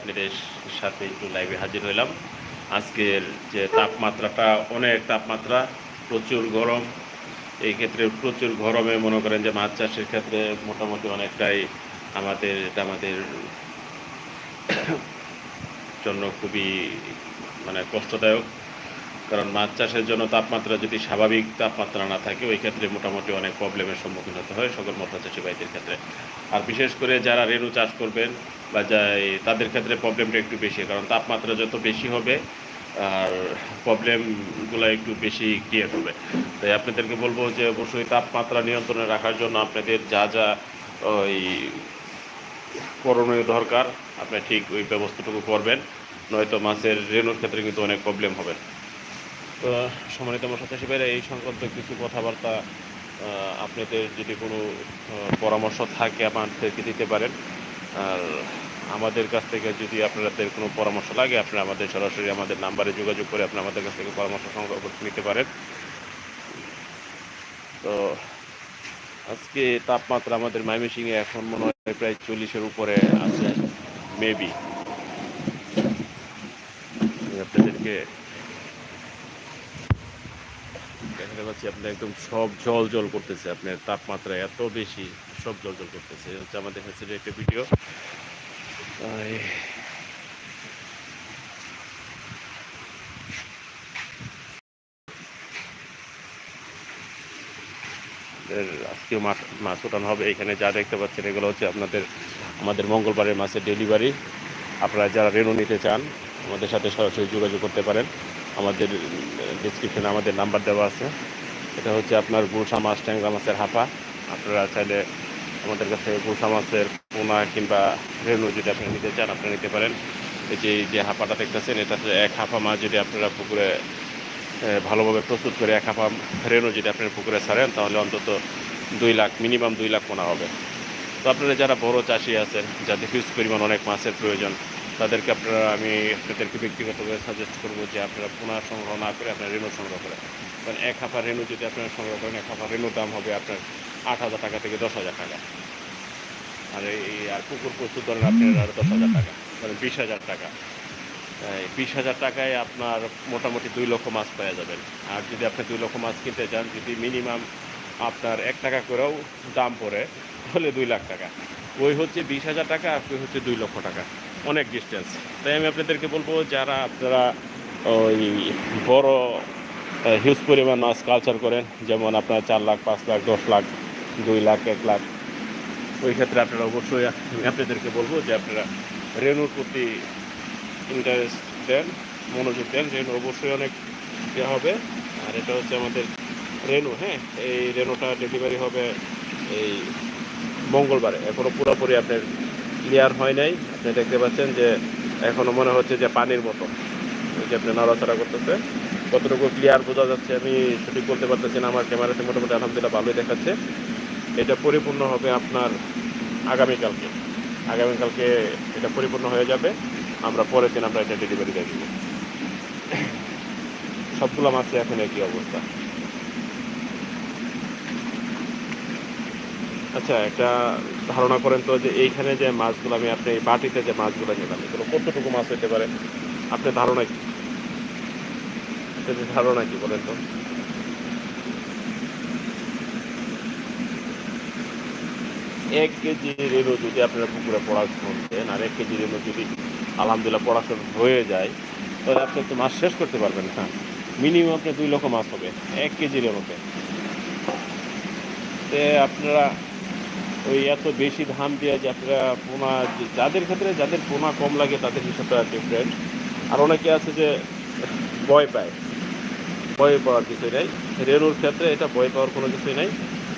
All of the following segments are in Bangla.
আপনাদের সাথে একটু লাইভে হাজির হইলাম আজকের যে তাপমাত্রাটা, অনেক তাপমাত্রা, প্রচুর গরম। এই ক্ষেত্রে প্রচুর গরমে মনে করেন যে মাছ চাষের ক্ষেত্রে মোটামুটি অনেকটাই আমাদের, এটা আমাদের জন্য খুবই মানে কষ্টদায়ক। কারণ মাছ চাষের জন্য তাপমাত্রা যদি স্বাভাবিক তাপমাত্রা না থাকে, ওই ক্ষেত্রে মোটামুটি অনেক প্রবলেমের সম্মুখীন হতে হয় সকল মৎস্য চাষি ভাইদের ক্ষেত্রে। আর বিশেষ করে যারা রেণু চাষ করবেন বা যাই, তাদের ক্ষেত্রে প্রবলেমটা একটু বেশি, কারণ তাপমাত্রা যত বেশি হবে, আর প্রবলেমগুলো একটু বেশি ক্রিয়েট হবে। তাই আপনাদেরকে বলব যে অবশ্যই তাপমাত্রা নিয়ন্ত্রণে রাখার জন্য আপনাদের যা যা ওই করণীয় দরকার, আপনি ঠিক ওই ব্যবস্থাটুকু করবেন। নয়তো মাছের রেণুর ক্ষেত্রে কিন্তু অনেক প্রবলেম হবে। তো সম্মানিত সাথে ভাইরা এই সংক্রান্ত কিছু কথাবার্তা আপনাদের যদি কোনো পরামর্শ থাকে, আমাদেরকে দিতে পারেন। আর আমাদের কাছ থেকে যদি আপনাদের কোনো পরামর্শ লাগে আপনারা আমাদের সরাসরি আমাদের নাম্বারে যোগাযোগ করে আপনি আমাদের কাছ থেকে পরামর্শ সংগ্রহ করতে নিতে পারেন। তো আজকে তাপমাত্রা আমাদের ময়মনসিংহে এখন মনে হয় প্রায় চল্লিশের উপরে আছে মেবি আপনাদেরকে দেখাতে পাচ্ছি আপনার একদম সব জল জল করতেছে, আপনার তাপমাত্রা এত বেশি, সব জল জল করতেছে হচ্ছে আমাদের কাছে একটা ভিডিও। আজকে মাছ মাছ ওঠানো হবে, এখানে যা দেখতে পাচ্ছেন, এগুলো হচ্ছে আপনাদের, আমাদের মঙ্গলবারের মাছের ডেলিভারি আপনারা যারা রেনু নিতে চান, আমাদের সাথে সরাসরি যোগাযোগ করতে পারেন। আমাদের ডিসক্রিপশনে আমাদের নাম্বার দেওয়া আছে। এটা হচ্ছে আপনার গুলশা মাছ ট্যাংরা মাছের হাফা আপনারা চাইলে আমাদের কাছে গুলশা মাছের পোনা কিংবা রেনু যদি আপনি নিতে চান, আপনি নিতে পারেন। এই যে যে হাফাটা দেখতেছেন, এটা এক হাফা মাছ যদি আপনারা পুকুরে ভালোভাবে প্রস্তুত করে এক হাফা রেনু যদি আপনারা পুকুরে ছাড়েন, তাহলে অন্তত দুই লাখ মিনিমাম দুই লাখ পোনা হবে। তো আপনারা যারা বড় চাষি আছেন, যাদের হিউজ পরিমাণ অনেক মাছের প্রয়োজন তাদেরকে আপনারা আমি আপনাদেরকে ব্যক্তিগতভাবে সাজেস্ট করব যে আপনারা পোনা সংগ্রহ না করে আপনারা রেনু সংগ্রহ করেন। কারণ এক হাফা রেনু যদি আপনারা সংগ্রহ করেন এক হাফা রেনুর দাম হবে আপনার আট হাজার টাকা থেকে দশ হাজার টাকা। আর এই আর পুকুর প্রস্তুত ধরেন আপনার দশ হাজার টাকা মানে বিশ হাজার টাকা। বিশ হাজার টাকায় আপনার মোটামুটি দুই লক্ষ মাছ পাওয়া যাবেন আর যদি আপনি দুই লক্ষ মাছ কিনতে চান যদি মিনিমাম আপনার এক টাকা করেও দাম পড়ে তাহলে দুই লাখ টাকা। ওই হচ্ছে বিশ হাজার টাকা আর ওই হচ্ছে দুই লক্ষ টাকা। অনেক ডিস্টেন্স তাই আমি আপনাদেরকে বলব, যারা আপনারা ওই বড় হিউজ পরিমাণ মাছ কালচার করেন, যেমন আপনার চার লাখ, পাঁচ লাখ, দশ লাখ, দুই লাখ, এক লাখ, ওই ক্ষেত্রে আপনারা অবশ্যই আমি আপনাদেরকে বলব যে আপনারা রেনুর প্রতি ইন্টারেস্ট দেন, মনোযোগ দেন। রেনু অবশ্যই অনেক ইয়ে হবে। আর এটা হচ্ছে আমাদের রেনু হ্যাঁ? এই রেনুটা ডেলিভারি হবে এই মঙ্গলবারে। এখনও পুরোপুরি আপনার ক্লিয়ার হয় নাই। আপনি দেখতে পাচ্ছেন যে এখনও মনে হচ্ছে যে পানির মতো। যে আপনি নড়াচড়া করতেছে। কতটুকু ক্লিয়ার বোঝা যাচ্ছে আমি সঠিক বলতে পারতেছি না। আমার ক্যামেরাতে মোটামুটি আলহামদুলিল্লাহ ভালোই দেখাচ্ছে। এটা পরিপূর্ণ হবে আপনার আগামীকালকে। আগামীকালকে এটা পরিপূর্ণ হয়ে যাবে। আমরা পরের দিন আমরা এটা ডেলিভারি দিয়ে দিব। সবগুলো মাছে এখন একই অবস্থা। আচ্ছা একটা ধারণা করেন তো যে এইখানে যে মাছগুলো, আমি আপনি বাটিতে যে মাছগুলো নিলাম, এগুলো কতটুকু মাছ হতে পারে? আপনার ধারণা কি? ধারণা কি বলেন তো? এক কেজি রেণু যদি আপনারা পুকুরে পড়াশোনা দেন আর এক কেজি রেণু যদি আলহামদুলিল্লাহ পড়াশোনা হয়ে যায়, তাহলে আপনি তো মাছ শেষ করতে পারবেন না। মিনিমাম আপনি দুই লক্ষ মাছ হবে, এক কেজি রেণুতে। আপনারা ওই এত বেশি ধান দিয়ে যে আপনারা পোনা যাদের ক্ষেত্রে যাদের পোনা কম লাগে তাদের হিসাবটা ডিফারেন্ট আর অনেকে আছে যে ভয় পায়। ভয় পাওয়ার কিছুই নাই। রেণুর ক্ষেত্রে এটা ভয় পাওয়ার কোনো কিছুই নাই।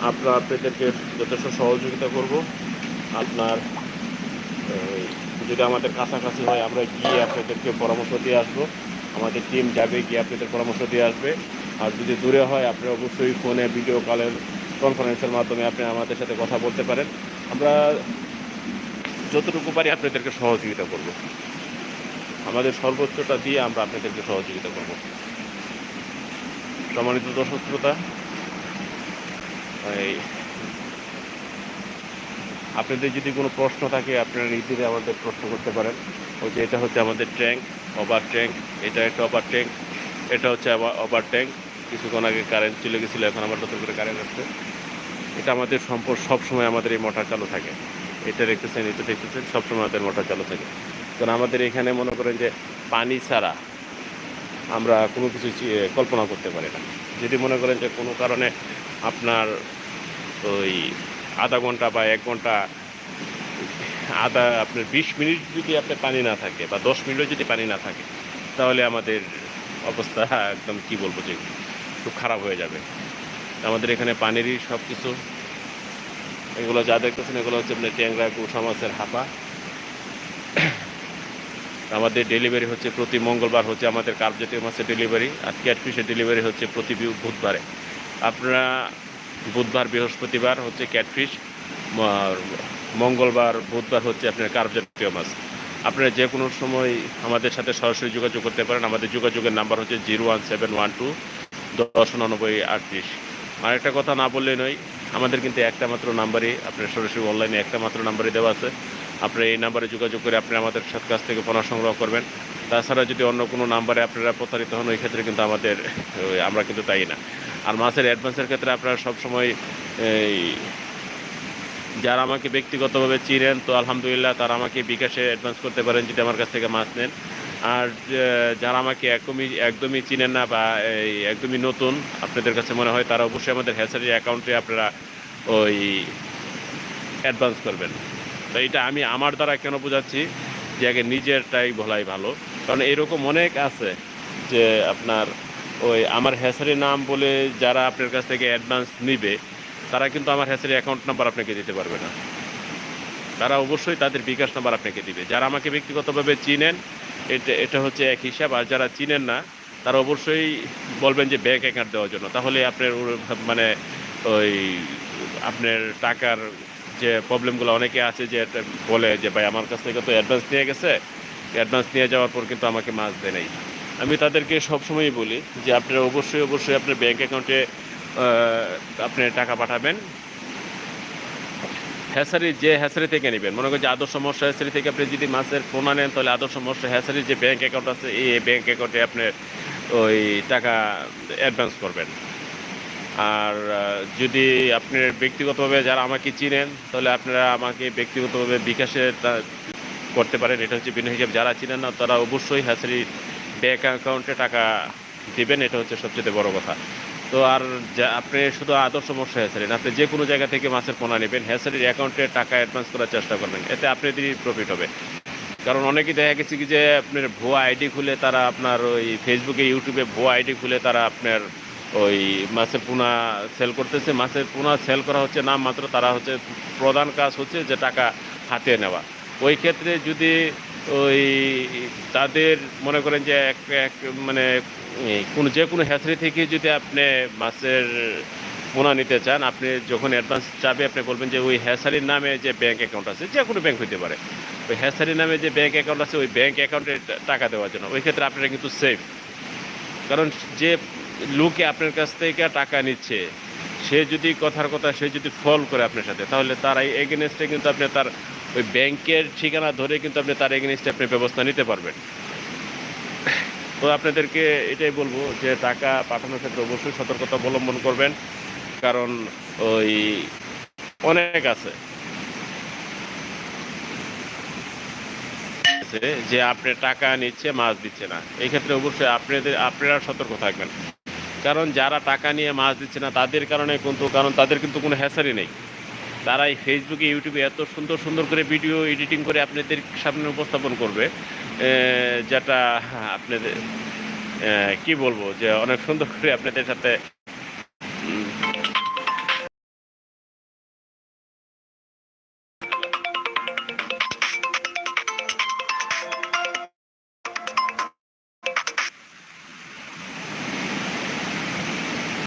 আপনার আপনাদেরকে যথেষ্ট সহযোগিতা করব। আপনার যদি আমাদের কাছাকাছি হয়, আমরা গিয়ে আপনাদেরকে পরামর্শ দিয়ে আসব। আমাদের টিম যাবে, গিয়ে আপনাদের পরামর্শ দিয়ে আসবে। আর যদি দূরে হয়, আপনি অবশ্যই ফোনে ভিডিও কলের কনফারেন্সের মাধ্যমে আপনি আমাদের সাথে কথা বলতে পারেন। আমরা যতটুকু পারি আপনাদেরকে সহযোগিতা করব। আমাদের সর্বোচ্চটা দিয়ে আমরা আপনাদেরকে সহযোগিতা করব। সম্মানিত দর্শক শ্রোতা, এই আপনাদের যদি কোনো প্রশ্ন থাকে, আপনারা নিজেরা আমাদের প্রশ্ন করতে পারেন। ওই যে এটা হচ্ছে আমাদের ট্যাঙ্ক, ওভার ট্যাঙ্ক, এটা একটা ওভার ট্যাঙ্ক, এটা হচ্ছে ওভার ট্যাঙ্ক। কিছুক্ষণ আগে কারেন্ট চলে গেছিল, এখন আবার নতুন করে কারেন্ট আসছে। এটা আমাদের সম্পদ সবসময় আমাদের এই মোটর চালু থাকে। এটা দেখতেছেন এটা দেখতেছেন, সবসময় আমাদের মোটর চালু থাকে। কারণ আমাদের এখানে মনে করেন যে পানি ছাড়া আমরা কোনো কিছু কল্পনা করতে পারি না। যদি মনে করেন যে কোনো কারণে আপনার ওই আধা ঘণ্টা বা এক ঘণ্টা, আধা, আপনার বিশ মিনিট যদি আপনার পানি না থাকে বা দশ মিনিটও যদি পানি না থাকে, তাহলে আমাদের অবস্থা একদম কি বলব যে খুব খারাপ হয়ে যাবে। আমাদের এখানে পানিরই সব কিছু এগুলো যা দেখতেছেন, এগুলো হচ্ছে আপনার ট্যাংরা, গুসা মাছের হাপা। আমাদের ডেলিভারি হচ্ছে প্রতি মঙ্গলবার হচ্ছে আমাদের কার্প জাতীয় মাছের ডেলিভারি আর ক্যাটফিশের ডেলিভারি হচ্ছে প্রতি বুধবারে। আপনারা বুধবার, বৃহস্পতিবার হচ্ছে ক্যাটফিশ মঙ্গলবার, বুধবার হচ্ছে আপনার কার্প জাতীয় মাছ। আপনারা যে কোনো সময় আমাদের সাথে সরাসরি যোগাযোগ করতে পারেন। আমাদের যোগাযোগের নাম্বার হচ্ছে zero one seven one two দশ উননব্বই আটত্রিশ। আর একটা কথা না বললে নয়, আমাদের কিন্তু একটা মাত্র নাম্বারই আপনার সরাসরি অনলাইনে একটা মাত্র নাম্বারই দেওয়া আছে। আপনারা এই নাম্বারে যোগাযোগ করে আপনি আমাদের সাথে কাছ থেকে পণ্য সংগ্রহ করবেন। তাছাড়া যদি অন্য কোনো নাম্বারে আপনারা প্রতারিত হন, ওই ক্ষেত্রে কিন্তু আমাদের আমরা কিন্তু তাই না। আর মাছের অ্যাডভান্সের ক্ষেত্রে আপনারা সবসময়, এই, যারা আমাকে ব্যক্তিগতভাবে চিনেন, তো আলহামদুলিল্লাহ তারা আমাকে বিকাশে অ্যাডভান্স করতে পারেন যদি আমার কাছ থেকে মাছ নেন। আর যারা আমাকে একদমই একদমই চিনেন না বা একদমই নতুন, আপনাদের কাছে মনে হয় তারা অবশ্যই আমাদের হ্যাসারি অ্যাকাউন্টে আপনারা ওই অ্যাডভান্স করবেন। তো এটা আমি আমার দ্বারা কেন বোঝাচ্ছি? যে আগে নিজেরটাই বলাই ভালো। কারণ এরকম অনেক আছে যে আপনার ওই আমার হ্যাসারি নাম বলে যারা আপনার কাছ থেকে অ্যাডভান্স নিবে, তারা কিন্তু আমার হ্যাসারি অ্যাকাউন্ট নাম্বার আপনাকে দিতে পারবে না। তারা অবশ্যই তাদের বিকাশ নাম্বার আপনাকে দিবে। যারা আমাকে ব্যক্তিগতভাবে চিনেন এটা এটা হচ্ছে এক হিসাব, আর যারা চিনেন না, তারা অবশ্যই বলবেন যে ব্যাংক অ্যাকাউন্ট দেওয়ার জন্য। তাহলে আপনার মানে ওই আপনার টাকার যে প্রবলেমগুলো অনেকে আছে যে বলে যে, ভাই, আমার কাছ থেকে তো অ্যাডভান্স নিয়ে গেছে। অ্যাডভান্স নিয়ে যাওয়ার পর কিন্তু আমাকে মাছ দেয় নাই। আমি তাদেরকে সবসময়ই বলি যে, আপনারা অবশ্যই অবশ্যই আপনার ব্যাংক অ্যাকাউন্টে আপনি টাকা পাঠাবেন। হ্যাসারি যে হ্যাসারি থেকে নেবেন। মনে করেন যে আদর্শ মৎস্য হ্যাসারি থেকে আপনি যদি মাছের পোনা নেন, তাহলে আদর্শ মৎস্য হ্যাসারির যে ব্যাঙ্ক অ্যাকাউন্ট আছে, এই ব্যাঙ্ক অ্যাকাউন্টে আপনি ওই টাকা অ্যাডভান্স করবেন। আর যদি আপনি ব্যক্তিগতভাবে যারা আমাকে চিনেন, তাহলে আপনারা আমাকে ব্যক্তিগতভাবে বিকাশে করতে পারেন। এটা হচ্ছে বিনা হিসাব যারা চিনেন না, তারা অবশ্যই হ্যাসারি ব্যাংক অ্যাকাউন্টে টাকা দেবেন। এটা হচ্ছে সবচেয়ে বড় কথা। তো আর যা, আপনি শুধু আদর্শ মৎস্য হ্যাসারি না আপনি যে কোনো জায়গা থেকে মাছের পোনা নেবেন হ্যাসারির অ্যাকাউন্টে টাকা অ্যাডভান্স করার চেষ্টা করবেন, এতে আপনাদেরই প্রফিট হবে। কারণ অনেকেই দেখা গেছে কি যে আপনার ভুয়া আইডি খুলে তারা আপনার ওই ফেসবুকে ইউটিউবে ভুয়া আইডি খুলে তারা আপনার ওই মাছের পোনা সেল করতেছে। মাছের পোনা সেল করা হচ্ছে নাম মাত্র তারা হচ্ছে প্রধান কাজ হচ্ছে যে টাকা হাতে নেওয়া। ওই ক্ষেত্রে যদি ওই তাদের মনে করেন যে এক এক মানে কোনো যে কোনো হ্যাচারি থেকে যদি আপনি মাছের পোনা নিতে চান, আপনি যখন অ্যাডভান্স চাবে আপনি বলবেন যে ওই হ্যাসারির নামে যে ব্যাঙ্ক অ্যাকাউন্ট আছে, যে কোনো ব্যাঙ্ক হইতে পারে। ওই হ্যাসারির নামে যে ব্যাঙ্ক অ্যাকাউন্ট আছে, ওই ব্যাঙ্ক অ্যাকাউন্টে টাকা দেওয়ার জন্য। ওই ক্ষেত্রে আপনারা কিন্তু সেফ কারণ যে লোকে আপনার কাছ থেকে টাকা নিচ্ছে, সে যদি কথার কথা, সে যদি ফল করে আপনার সাথে, তাহলে তার এগেনস্টে কিন্তু আপনি তার ওই ব্যাংকের ঠিকানা ধরে কিন্তু আপনি তার এগেনস্টে আপনি ব্যবস্থা নিতে পারবেন। তো আপনাদেরকে এটাই বলব যে টাকা পাঠানোর ক্ষেত্রে অবশ্যই সতর্কতা অবলম্বন করবেন, কারণ ওই অনেক আছে। যে আপনি টাকা নিচ্ছে, মাছ দিচ্ছে না। এই ক্ষেত্রে অবশ্যই আপনাদের, আপনারা সতর্ক থাকবেন। কারণ যারা টাকা নিয়ে মাছ দিচ্ছে না, তাদের কারণে কিন্তু, কারণ তাদের কিন্তু কোনো হ্যাসারি নেই। তারা এই ফেসবুকে ইউটিউবে এত সুন্দর সুন্দর করে ভিডিও এডিটিং করে আপনাদের সামনে উপস্থাপন করবে যেটা আপনাদের কি বলব, যে অনেক সুন্দর করে আপনাদের সাথে